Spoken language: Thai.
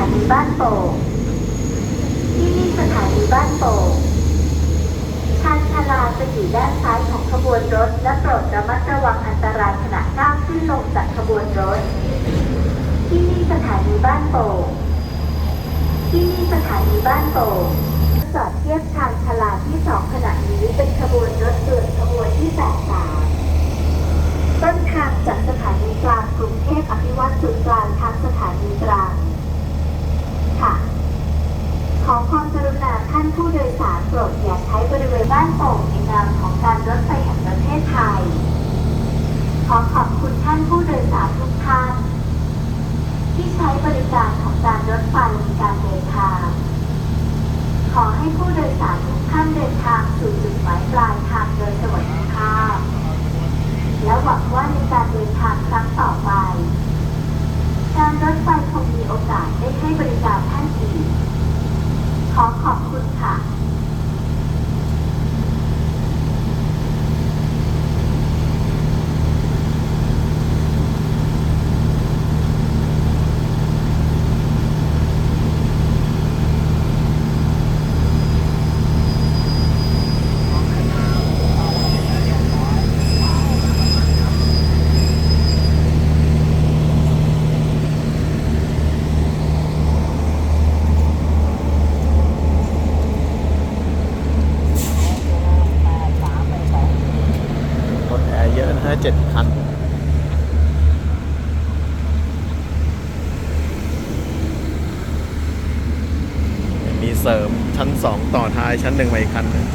านีบ้านโป่งที่นี่สถานีบ้านโป่งชานชาลาจะอยู่ด้านซ้ายของขบวนรถ และโปรดระมัดระวังอันตรายขณะก้าวขึ้นลงจากขบวนรถ ที่นี่สถานีบ้านโป่งที่นี่สถานีบ้านโป่งจอดเทียบชานชาลาที่สองขณะนี้เป็นขบวนรถด่วนขบวนที่แปดสามต้นทางจากสถานีกลางกรุงเทพอภิวัตจุดกลางทางสถานีตรังค่ะ ข อความกรุณาท่านผู้โดยสารโปรดอย่าใช้บริเวณบ้านโป่งในนามของการรถไฟแห่งประเทศไทย ขอขอบคุณท่านผู้โดยสารทุกท่าน ที่ใช้บริการของการรถไฟในการเดินทาง ขอให้ผู้โดยสารทุกท่านเดินทางสู่จุดหมายปลายทางโดยสวัสดิภาพ และหวังว่าในการเดินทางครั้งต่อไป การรถไฟคงมีโอกาสได้ให้บริการท่านอีก คุณค่ะ รถแอร์เยอะนะฮะเจ็ดคันมีเสริมชั้นสองต่อท้ายชั้นหนึ่งไปอีกคันนึง